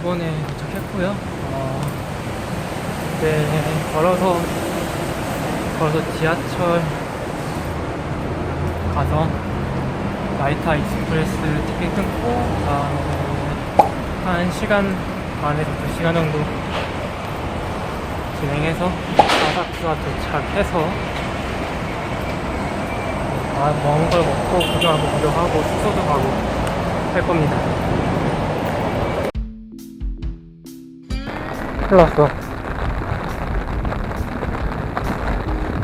일본에 도착했고요. 어, 네, 걸어서, 걸어서 지하철 가서 나이타 익스프레스 티켓 끊고, 한 시간 반에서 두 시간 정도 진행해서 아사쿠사 도착해서 아, 먹은 걸 먹고 구경하고 구경하고 숙소도 가고 할 겁니다. 났어.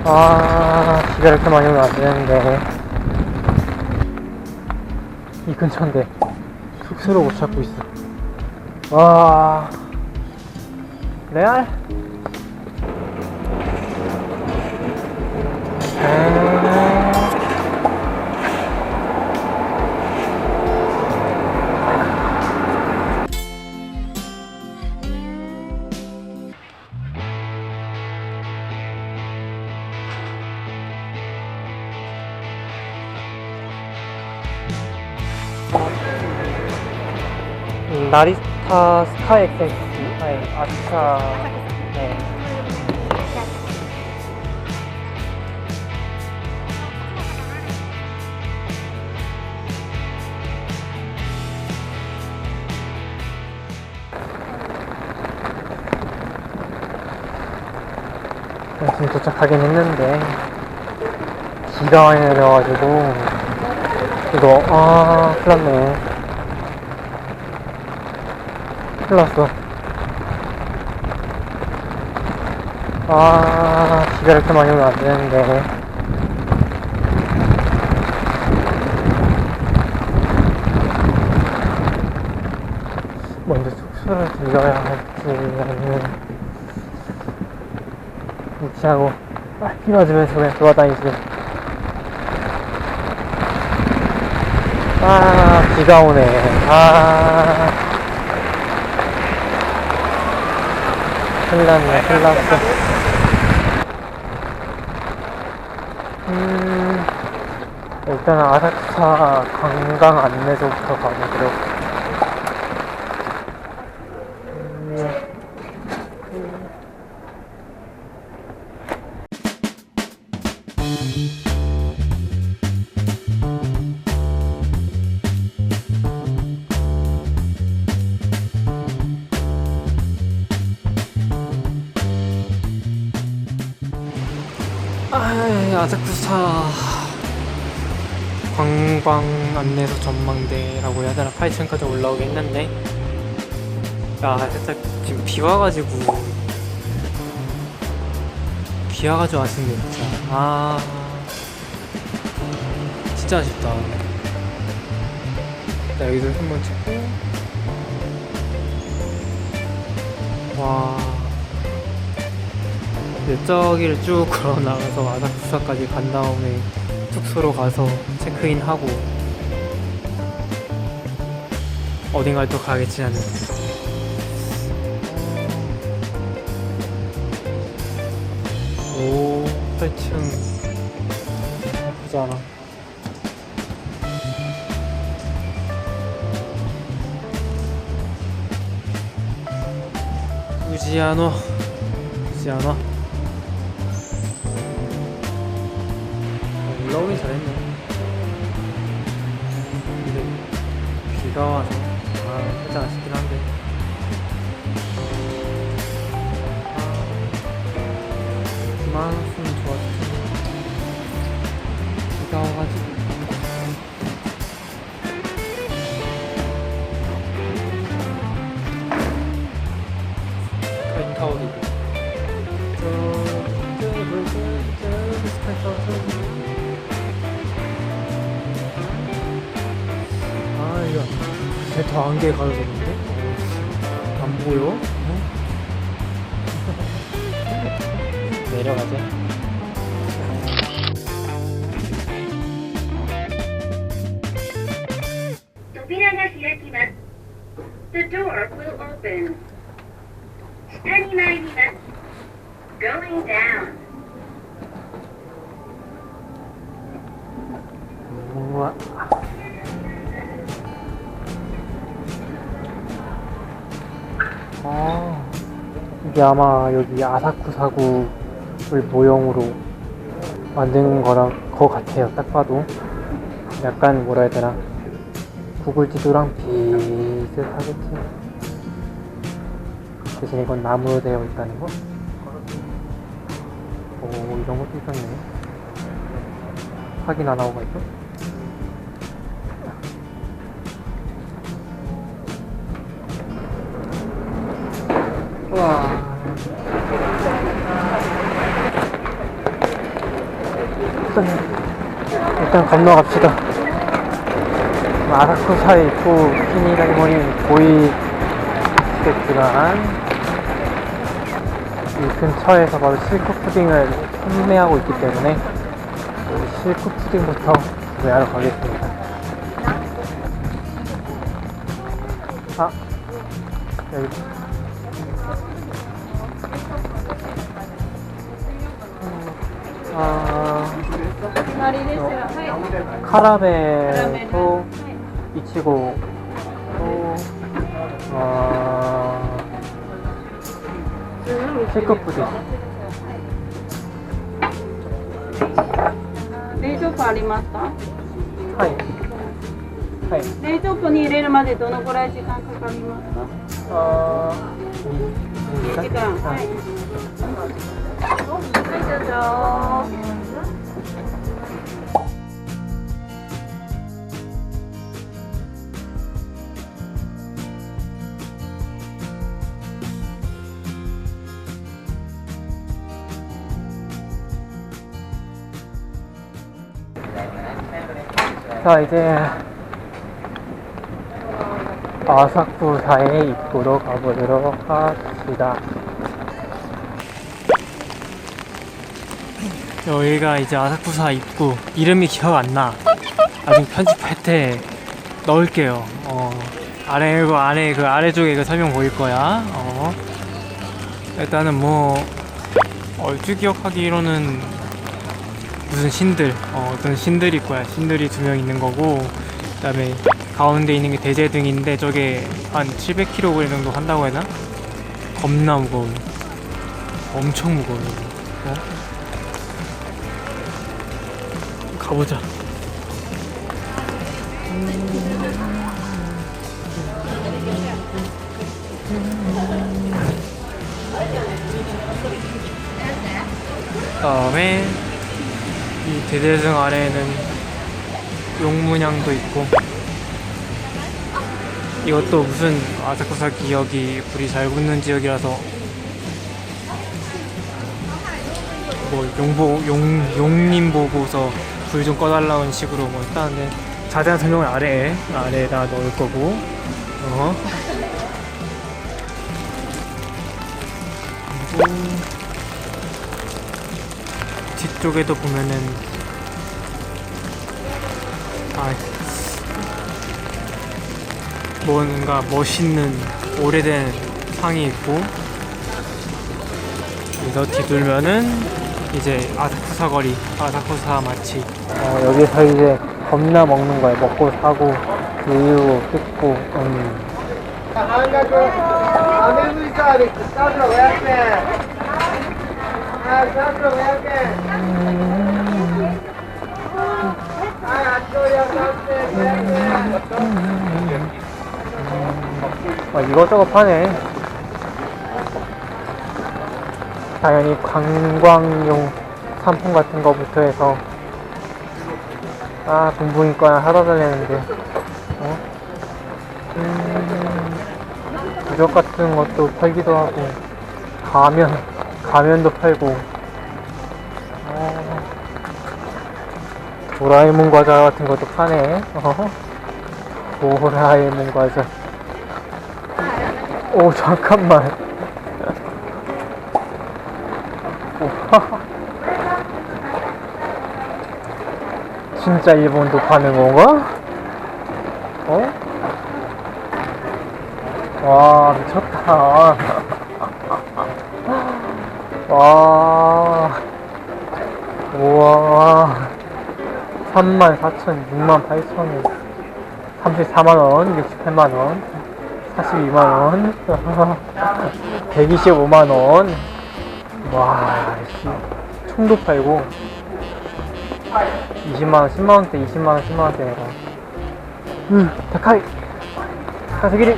아, 비가 이렇게 많이 오면 안 되는데. 이 근처인데. 숙소를 못 찾고 있어. 와. 레알? 나리타 스카이 엑센스. 네, 아스카 네. 네, 지금 도착하긴 했는데 비가 많이 내려가지고 이거 아 큰일 났네 큰일 났어. 아, 비가 이렇게 많이 오면 안 되는데. 먼저 숙소를 들려야 할지, 아니면, 무시하고, 아, 비 맞으면서 그냥 돌아다니지. 아, 비가 오네. 아. 큰일 났네, 큰일 났어. 음, 일단 아사쿠사 관광 안내소부터 가보도록. 안내소 전망대라고 해야 되나? 8층까지 올라오게 했는데. 야 살짝 지금 비 와가지고. 비 와가지고 아쉽네 진짜. 아. 진짜 아쉽다. 자 여기서 한번 찍고. 와. 이제 저기를 쭉 걸어 나가서 아사쿠사까지 간 다음에 숙소로 가서 체크인하고 어딘가를 또 가겠지 나는. 오 8층. 나쁘지 않아. 우지아노. 우지아노. 어, 올라오긴 잘했네. 근데 비가 와서 저 안개 가려졌는데? 안 보여? 어? 내려가자. The door will open. Penny Mighty Going down. 이게 아마 여기 아사쿠 사구를 모형으로 만든 거랑 거 같아요. 딱 봐도 약간 뭐라 해야 되나 구글 지도랑 비슷하겠지. 대신 이건 나무로 되어 있다는 거. 오 이런 것도 있었네. 확인 안 하고 가있 일단 건너갑시다. 또 키니다이모니 보이겠지만, 이 근처에서 바로 실크 푸딩을 판매하고 있기 때문에, 이 실크 푸딩부터 구매하러 가겠습니다. 아, 여기. 아, です、はい。カラメといちごと、あチェックアップです。冷蔵庫ありますか？はい。はい。冷蔵庫に入れるまでどのくらい時間かかりますか？ああ、時間。はい。はい、どうぞ。 자 이제 아사쿠사의 입구로 가보도록 합시다. 여기가 이제 아사쿠사 입구 이름이 기억 안 나. 나중에 편집할 때 넣을게요. 어, 아래 그 아래 그 아래쪽에 그 설명 보일 거야. 어. 일단은 뭐 얼추 기억하기로는 무슨 신들, 어, 어떤 신들일 거야. 신들이 두 명 있는 거고, 그 다음에 가운데 있는 게 대제등인데, 저게 한 700kg 정도 한다고 해나? 겁나 무거워. 엄청 무거워. 어? 가보자. 다음에 이 대대승 아래에는 용문양도 있고 이것도 무슨 아사쿠사 기억이 불이 잘 붙는 지역이라서 뭐 용보 용 용님 보고서 불 좀 꺼달라는 식으로 뭐 했다는데 자세한 설명을 아래에 아래에다 넣을 거고 어. 그리고 뒤쪽에도 보면은 뭔가 멋있는 오래된 상이 있고 여기서 뒤돌면은 이제 아사쿠사 거리 아사쿠사 마치. 어, 여기서 이제 겁나 먹는 거예요 먹고 사고 우유 뜯고 음. 半 아, 이것저것 파네. 당연히 관광용 상품 같은 거부터 해서. 아 거나 사다 달라는데. 어? 음, 부적 같은 것도 팔기도 하고. 가면 가면도 팔고. 어, 도라에몽 과자 같은 것도 파네. 어? 도라에몽 과자 오 잠깐만. 오, 진짜 일본도 파는 건가? 어? 와 미쳤다. 와. 우와. 34,000, 68,000원. 34만원, 68만원 42만원. 125만원. 와 씨. 총도 팔고. 20만원 10만원대 20만원 10만원대가 음 다카이. 가세기리.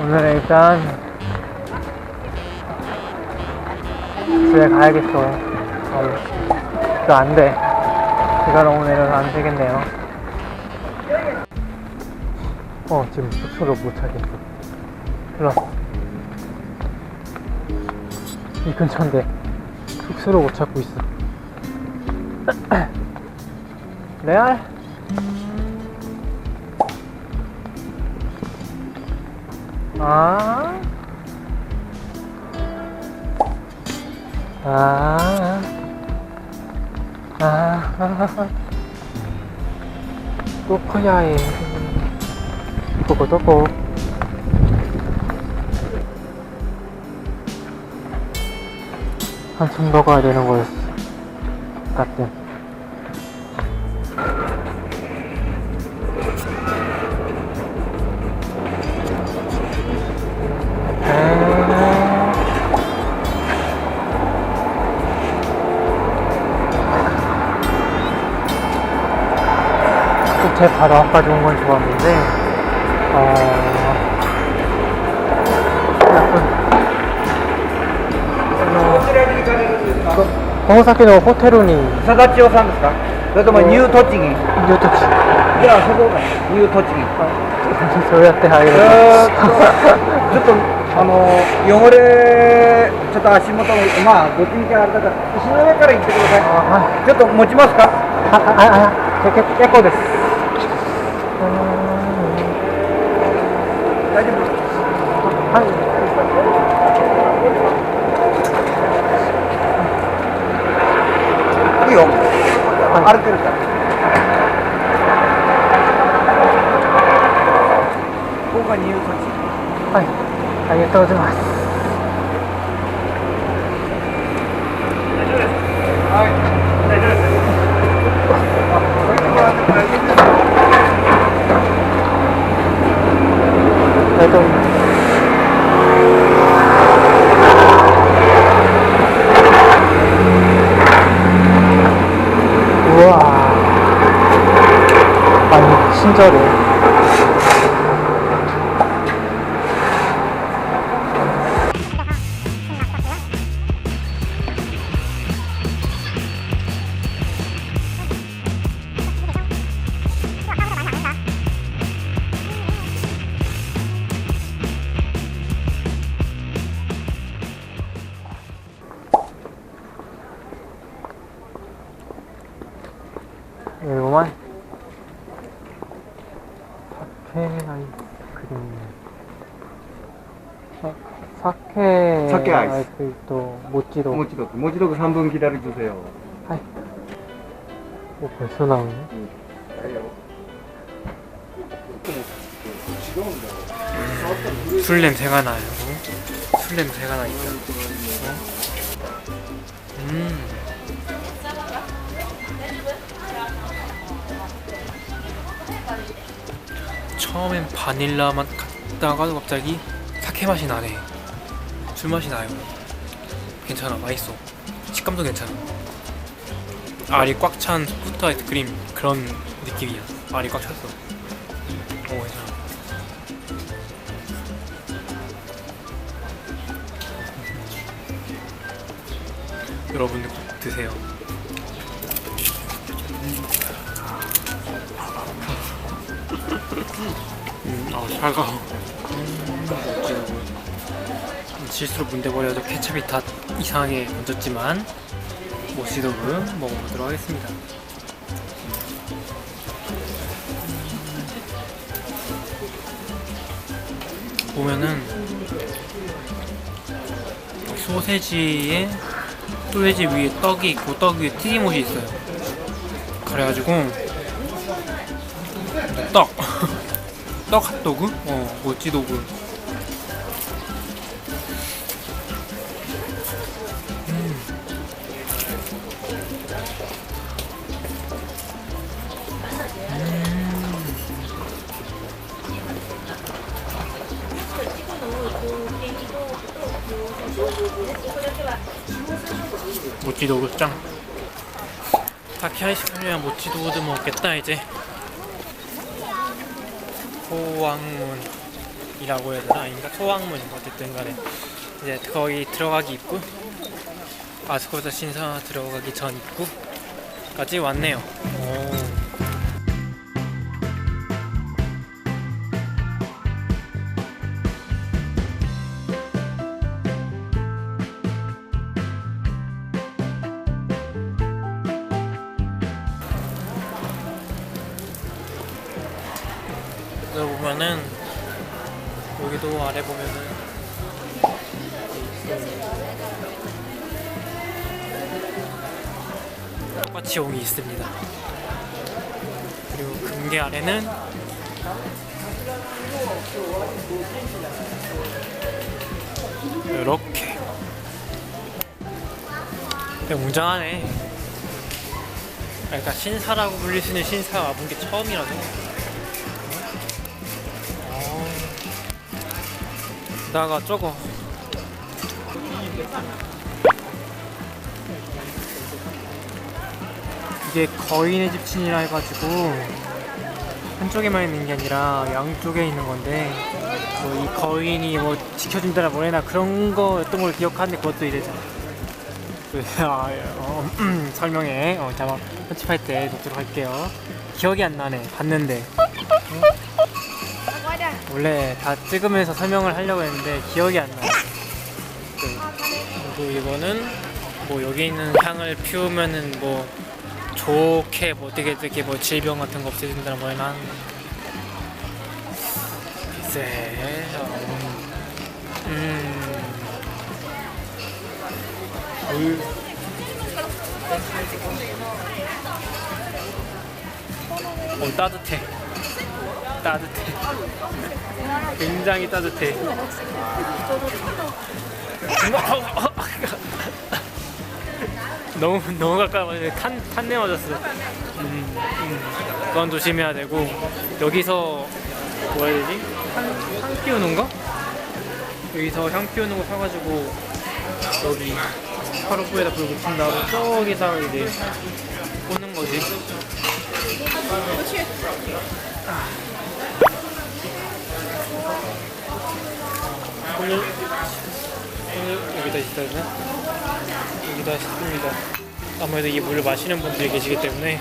오늘은 일단 집에 가야겠어. 어, 이거 안돼 비가 너무 내려서 안 되겠네요. 어 지금 숙소를 못 찾겠어. 일로 와. 이 근처인데 숙소를 못 찾고 있어. 레알? 아? 아, 아, 또 커야 해. 보고 또고. 한참 더 가야 되는 거였어. 같은. 제 바로 앞까지 온 건 좋았는데, 어, 약간, どちらに行かれるんですかこの先のホテルに、佐田千代さんですかそれともニュー栃木じいるとき、ゃあそこがニュー栃木そうやって入る。えーっとちょっとあの汚れちょっと足元もまあどっちみちあれだから石の上から行ってくださいあ、ちょっと持ちますかあ、あ、あ、あ、結結構です。 はい。い。い。よはい。歩けるからここがニュー栃木はい。ありがとうござい。ます。はい。大丈夫ですあこうい。うところはでも大丈夫ですありがとうござい。ます。 친절해. 어떻게 아, 아이스? 그, 또 모찌도. 모찌도 모찌도 3분 그 기다려 주세요. 하이. 어, 뭐 벌써 나오네. 응. 술 냄새가 나요. 술 냄새가 나 있다. 음. 처음엔 바닐라 맛 같다가 갑자기 사케 맛이 나네. 술 맛이 나요. 괜찮아, 맛있어. 식감도 괜찮아. 알이 꽉 찬 소프트 아이스크림 그런 느낌이야. 알이 꽉 찼어. 오, 괜찮아. 여러분들 꼭 드세요. 음, 아, 차가워. 음, 실수로 문대버려서 케첩이 다 이상하게 얹었지만 모시도그 먹어보도록 하겠습니다. 보면은 소세지에 소세지 위에 떡이 있고 떡 위에 튀김옷이 있어요. 그래가지고 떡! 떡 핫도그? 어, 모찌도그. 모찌 도구장 타키 아이스크림이랑 모찌 도구도 먹겠다 이제. 소왕문이라고 해야 되나? 아닌가? 소왕문 어쨌든 간에. 이제 거기 들어가기 입구 아스코자 신사 들어가기 전 입구까지 왔네요. 오. 보면은 여기도 아래 보면은 똑같이 여기 있습니다. 그리고 금괴 아래는 이렇게 웅장하네. 그러니까 신사라고 있는 신사가 와본 게 처음이라서. 나가 저거. 이게 거인의 집신이라 해가지고 한쪽에만 있는 게 아니라 양쪽에 있는 건데 뭐 이 거인이 뭐 지켜준다라 뭐래나 그런 거였던 걸 기억하는데 그것도 이제 그, 아, 어, 음, 설명에 어, 잠깐 편집할 때 놓도록 할게요. 기억이 안 나네. 봤는데 원래 다 찍으면서 설명을 하려고 했는데 기억이 안 나요. 그, 그리고 이거는 뭐 여기 있는 향을 피우면은 뭐 좋게 뭐 어떻게 어떻게 뭐 질병 같은 거 없애준다나 뭐나 글쎄 음, 음. 어 따뜻해 따뜻해 굉장히 따뜻해. 너무 너무 가까워 탄 탄내 맞았어. 음, 음. 그건 조심해야 되고 여기서 뭐 해야 되지? 향, 향 피우는 거? 여기서 향 피우는 거 사가지고 여기 하루부에다 불 붙인 다음에 저기다가 이제 꽂는 거지. 오늘 오늘 여기다 되나? 여기다 있습니다. 아무래도 이 물을 마시는 분들이 계시기 때문에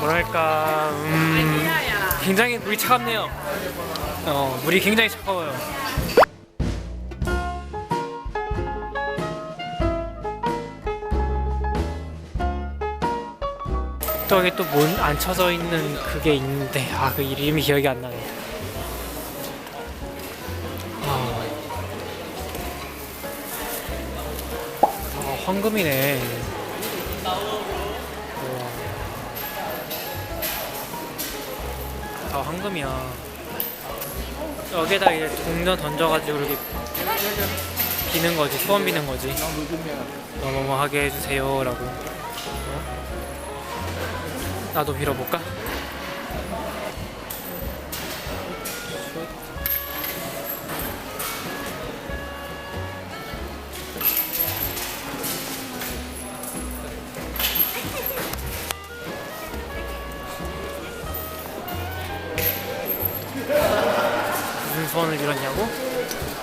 뭐랄까 음, 굉장히 물이 차갑네요. 어 물이 굉장히 차가워요. 저기 또문 안 쳐져 있는 그게 있는데 아 그 이름이 기억이 안 나네. 아, 아 황금이네. 우와. 다 황금이야. 여기다 이제 동전 던져가지고 이렇게 비는 거지 소원 비는 거지. 뭐뭐뭐 하게 해주세요라고. 어? 나도 빌어볼까? 무슨 소원을 빌었냐고?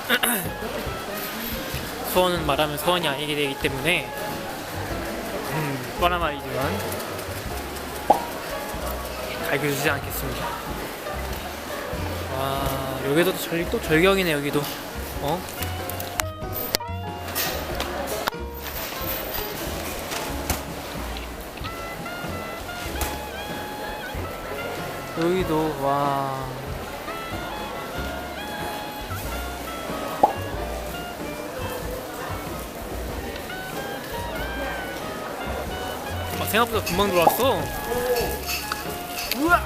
소원은 말하면 소원이 아니게 되기 때문에 음, 뻔한 말이지만 갈겨주지 않겠습니다. 와 여기도 절, 또 절경이네 여기도. 어? 여기도 와. 아, 생각보다 금방 들어왔어. 우와!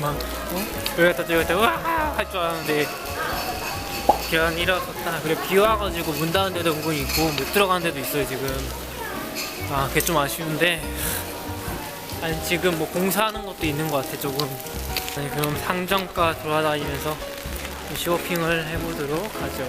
막, 어? 여기 갔다 저기 갔다 우와! 할 줄 알았는데 계란 일어섰다 그래 비 와가지고 문 닫은 데도 부분이 있고 못 들어가는 데도 있어요 지금 아 그게 좀 아쉬운데 아니 지금 뭐 공사하는 것도 있는 것 같아 조금 아니 그럼 상점가 돌아다니면서 쇼핑을 해보도록 하죠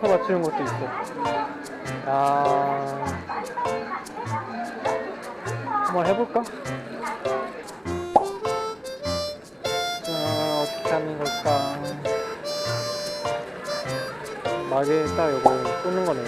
총 싸서 맞추는 것도 있어 아 한번 해볼까? 아, 어떻게 하는 걸까? 막에 딱 이거 꽂는 거네